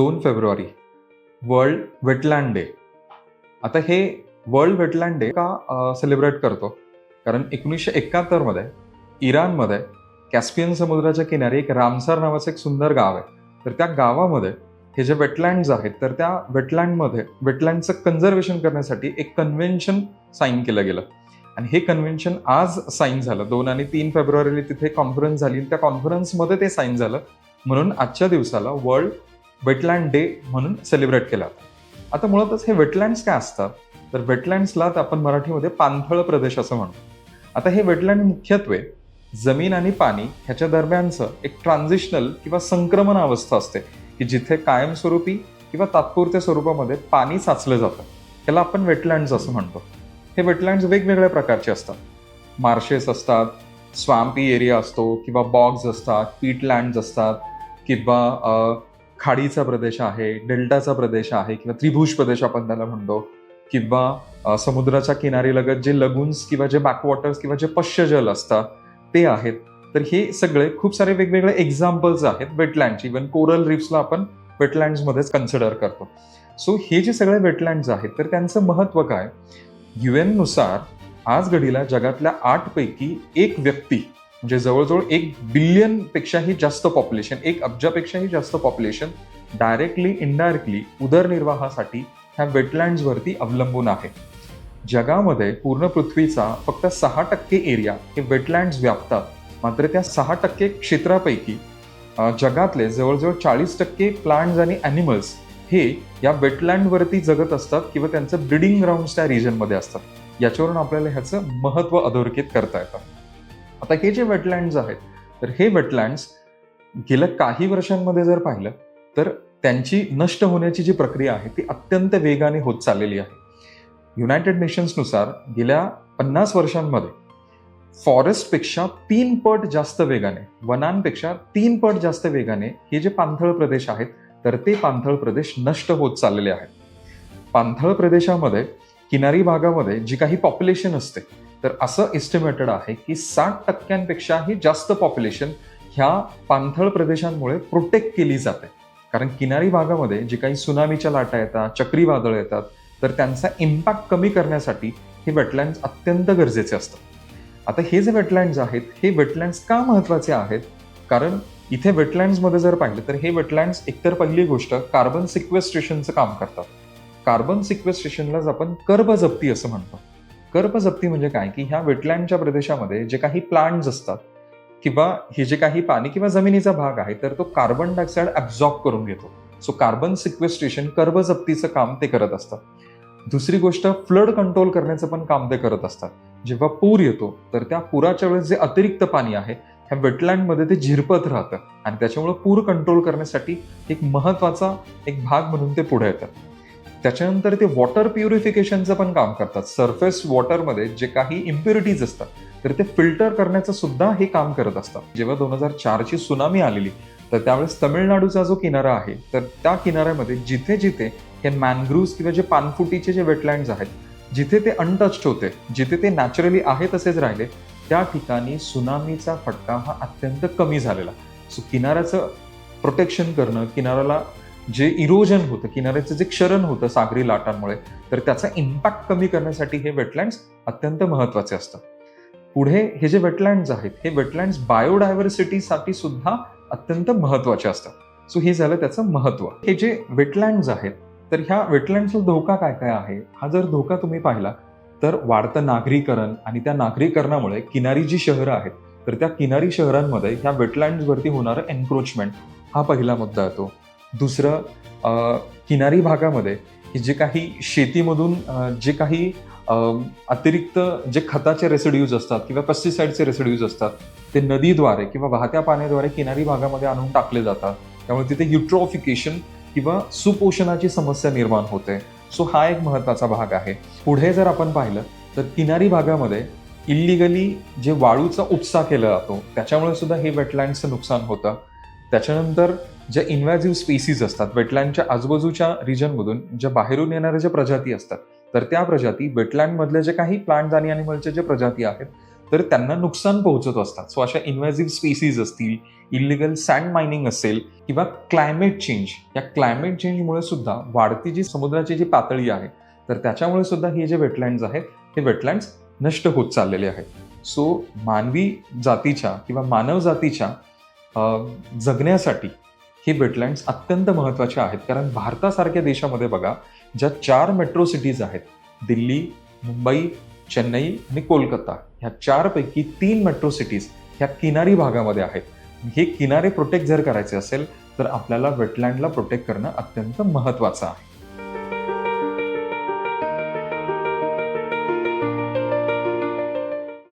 दोन February world wetland day. आता हे वर्ल्ड वेटलँड डे का सेलिब्रेट करतो? कारण एकोणीसशे एकाहत्तरमध्ये इराणमध्ये कॅस्पियन समुद्राच्या किनारी एक रामसर नावाचं एक सुंदर गाव आहे. तर त्या गावामध्ये हे जे वेटलँड्स आहेत तर त्या वेटलँडमध्ये वेटलँडचं कन्झर्वेशन करण्यासाठी एक कन्व्हेन्शन साईन केलं गेलं. आणि हे कन्व्हेन्शन आज साईन झालं. दोन आणि तीन फेब्रुवारीला तिथे कॉन्फरन्स झाली. त्या कॉन्फरन्समध्ये ते साईन झालं. म्हणून आजच्या दिवसाला वर्ल्ड वेटलँड डे म्हणून सेलिब्रेट केला होता. आता मुळातच हे वेटलँड्स काय असतात? तर वेटलँड्सला आपण मराठीमध्ये पाणथळ प्रदेश असं म्हणतो आता हे वेटलँड मुख्यत्वे जमीन आणि पाणी ह्याच्या दरम्यानचं एक ट्रान्झिशनल किंवा संक्रमण अवस्था असते की जिथे कायमस्वरूपी किंवा तात्पुरत्या स्वरूपामध्ये पाणी साचलं जातं. त्याला आपण वेटलँड्स असं म्हणतो. हे वेटलँड्स वेगवेगळ्या प्रकारचे असतात. मार्शेस असतात स्वाम्पी एरिया असतो किंवा बॉग्स असतात पीटलँड्स असतात किंवा खाडीचा प्रदेश आहे डेल्टाचा प्रदेश आहे किंवा त्रिभुज प्रदेश आपण त्याला म्हणतो किंवा समुद्राच्या किनारीलगत जे लगुन्स किंवा जे बॅकवॉटर्स किंवा जे पश्चजल असतात ते आहेत. तर हे सगळे खूप सारे वेगवेगळे एक्झाम्पल्स आहेत वेटलँड्स इवन कोरल रिफ्सला आपण वेटलँड्समध्येच कन्सिडर करतो. सो हे जे सगळे वेटलँड्स आहेत तर त्यांचं महत्त्व काय? यू एननुसार आज घडीला जगातल्या आठपैकी एक व्यक्ती म्हणजे जवळजवळ एक बिलियन पेक्षाही जास्त पॉप्युलेशन एक अब्जापेक्षाही जास्त पॉप्युलेशन डायरेक्टली इनडायरेक्टली उदरनिर्वाहासाठी ह्या वेटलँड्सवरती अवलंबून आहे. जगामध्ये पूर्ण पृथ्वीचा फक्त सहा टक्के एरिया हे वेटलँड्स व्यापतात मात्र त्या सहा टक्के क्षेत्रापैकी जगातले जवळजवळ चाळीस टक्के प्लांट्स आणि ॲनिमल्स हे या वेटलँडवरती जगत असतात किंवा त्यांचं ब्रिडिंग ग्राउंड्स त्या रिजनमध्ये असतात. याच्यावरून आपल्याला ह्याचं महत्त्व अधोरेखित करता येतं. आता हे जे वेटलँड्स आहेत तर हे वेटलँड्स गेल्या काही वर्षांमध्ये जर पाहिलं तर त्यांची नष्ट होण्याची जी प्रक्रिया आहे ती अत्यंत वेगाने होत चाललेली आहे. युनायटेड नेशन्सनुसार गेल्या पन्नास वर्षांमध्ये फॉरेस्टपेक्षा तीन पट जास्त वेगाने वनांपेक्षा तीन पट जास्त वेगाने हे जे पाणथळ प्रदेश आहेत तर ते पाणथळ प्रदेश नष्ट होत चाललेले आहेत. पाणथळ प्रदेशामध्ये किनारी भागामध्ये जी काही पॉप्युलेशन असते तर असं एस्टिमेटेड आहे की साठ टक्क्यांपेक्षाही जास्त पॉप्युलेशन ह्या पाणथळ प्रदेशांमुळे प्रोटेक्ट केली जाते. कारण किनारी भागामध्ये जे काही सुनामीच्या लाटा येतात चक्रीवादळ येतात तर त्यांचा इम्पॅक्ट कमी करण्यासाठी हे वेटलँड्स अत्यंत गरजेचे असतात. आता हे जे वेटलँड्स आहेत हे वेटलँड्स का महत्त्वाचे आहेत? कारण इथे वेटलँड्समध्ये जर पाहिलं तर हे वेटलँड्स एकतर पहिली गोष्ट कार्बन सिक्वेस्ट्रेशनचं काम करतात. कार्बन सिक्वेस्ट्रेशनलाच आपण कर्ब जप्ती असं म्हणतो. कर्बजप्ती म्हणजे काय? की ह्या वेटलँडच्या प्रदेशामध्ये जे काही प्लांट्स असतात किंवा हे जे काही पाणी किंवा जमिनीचा भाग आहे तर तो कार्बन डायऑक्साईड ॲब्झॉर्ब करून घेतो. सो कार्बन सिक्वेस्ट्रेशन कर्बजप्तीचं काम ते करत असतात. दुसरी गोष्ट फ्लड कंट्रोल करण्याचं पण काम ते करत असतात. जेव्हा पूर येतो तर त्या पुराच्या वेळेस जे अतिरिक्त पाणी आहे ह्या वेटलँडमध्ये ते झिरपत राहतं. आणि त्याच्यामुळे पूर कंट्रोल करण्यासाठी एक महत्त्वाचा एक भाग म्हणून ते पुढे येतात. त्याच्यानंतर ते वॉटर प्युरिफिकेशनचं पण काम करतात. सरफेस वॉटरमध्ये जे काही इम्प्युरिटीज असतात तर ते फिल्टर करण्याचं सुद्धा हे काम करत असतात. जेव्हा दोन हजार चारची सुनामी आलेली तर त्यावेळेस तमिळनाडूचा जो किनारा आहे तर त्या किनाऱ्यामध्ये जिथे जिथे हे मॅनग्रुव्स किंवा जे पानफुटीचे जे वेटलँड्स आहेत जिथे ते अनटच्ड होते जिथे ते नॅचरली आहे तसेच राहिले त्या ठिकाणी सुनामीचा फटका हा अत्यंत कमी झालेला. सो किनाऱ्याचं प्रोटेक्शन करणं किनाऱ्याला जे इरोजन होतं किनाऱ्याचं जे क्षरण होतं सागरी लाटांमुळे तर त्याचा इम्पॅक्ट कमी करण्यासाठी हे वेटलँड्स अत्यंत महत्त्वाचे असतात. पुढे हे जे वेटलँड्स आहेत हे वेटलँड्स बायोडायव्हर्सिटीसाठी सुद्धा अत्यंत महत्त्वाचे असतात. सो हे झालं त्याचं महत्त्व. हे जे वेटलँड्स आहेत तर ह्या वेटलँडचा धोका काय काय आहे? हा जर धोका तुम्ही पाहिला तर वाढतं नागरीकरण आणि त्या नागरीकरणामुळे किनारी जी शहरं आहेत तर त्या किनारी शहरांमध्ये ह्या वेटलँड्सवरती होणारं एन्क्रोचमेंट हा पहिला मुद्दा येतो. दुसरं किनारी भागामध्ये जे काही शेतीमधून जे काही अतिरिक्त जे खताचे रेसिड्यूज असतात किंवा पेस्टिसाईडचे रेसिड्यूज असतात ते नदीद्वारे किंवा वाहत्या पाण्याद्वारे किनारी भागामध्ये आणून टाकले जातात. त्यामुळे तिथे युट्रोफिकेशन किंवा सुपोषणाची समस्या निर्माण होते. सो हा एक महत्त्वाचा भाग आहे. पुढे जर आपण पाहिलं तर किनारी भागामध्ये इल्लिगली जे वाळूचा उपसा केला जातो त्याच्यामुळे सुद्धा हे वेटलँडचं नुकसान होतं. त्याच्यानंतर ज्या इन्व्हॅझिव्ह स्पेसीज असतात वेटलँडच्या आजूबाजूच्या रिजनमधून ज्या बाहेरून येणाऱ्या ज्या प्रजाती असतात तर त्या प्रजाती वेटलँडमधल्या जे काही प्लांट्स आणि अॅनिमलचे जे प्रजाती आहेत तर त्यांना नुकसान पोहोचत असतात. सो अशा इन्व्हॅझिव्ह स्पेसीज असतील इलिगल सँड मायनिंग असेल किंवा क्लायमेट चेंज या क्लायमेट चेंजमुळे सुद्धा वाढती जी समुद्राची जी पातळी आहे तर त्याच्यामुळे सुद्धा हे जे वेटलँड्स आहेत हे वेटलँड्स नष्ट होत चाललेले आहेत. सो मानवी जातीच्या किंवा मानव जातीच्या जगण्यासाठी हे वेटलँड्स अत्यंत महत्त्वाच्या आहेत. कारण भारतासारख्या देशामध्ये बघा ज्या चार मेट्रो सिटीज आहेत दिल्ली मुंबई चेन्नई आणि कोलकाता ह्या चारपैकी तीन मेट्रो सिटीज ह्या किनारी भागामध्ये आहेत. हे किनारे प्रोटेक्ट जर करायचे असेल तर आपल्याला वेटलँडला प्रोटेक्ट करणं अत्यंत महत्त्वाचं आहे.